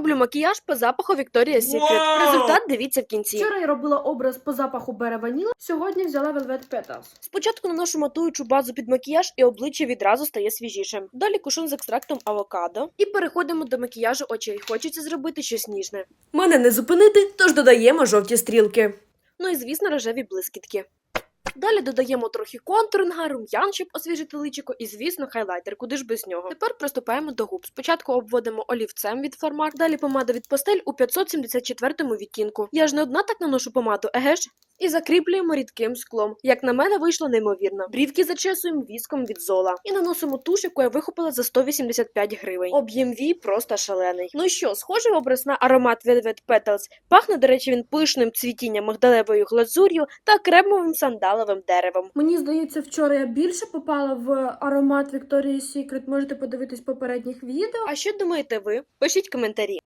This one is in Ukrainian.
Роблю макіяж по запаху Victoria's Secret. Вау! Результат дивіться в кінці. Вчора я робила образ по запаху Бере Ваніла, сьогодні взяла Velvet Petals. Спочатку наношу матуючу базу під макіяж, і обличчя відразу стає свіжішим. Далі кушун з екстрактом авокадо. І переходимо до макіяжу очей. Хочеться зробити щось ніжне. Мене не зупинити, тож додаємо жовті стрілки. Ну і звісно, рожеві блискітки. Далі додаємо трохи контуринга, рум'ян, щоб освіжити личико, і звісно, хайлайтер, куди ж без нього. Тепер приступаємо до губ. Спочатку обводимо олівцем від Фармак, далі помада від пастель у 574 відтінку. Я ж не одна так наношу помаду, еге ж? І закріплюємо рідким склом. Як на мене, вийшло неймовірно. Брівки зачесуємо віском від зола. І наносимо туш, яку я вихопила за 185 гривень. Об'єм вій просто шалений. Ну що, схожий образ на аромат Velvet Petals. Пахне, до речі, він пишним цвітінням мигдалевою глазур'ю та кремовим сандаловим деревом. Мені здається, вчора я більше попала в аромат Victoria's Secret. Можете подивитись попередніх відео. А що думаєте ви? Пишіть коментарі.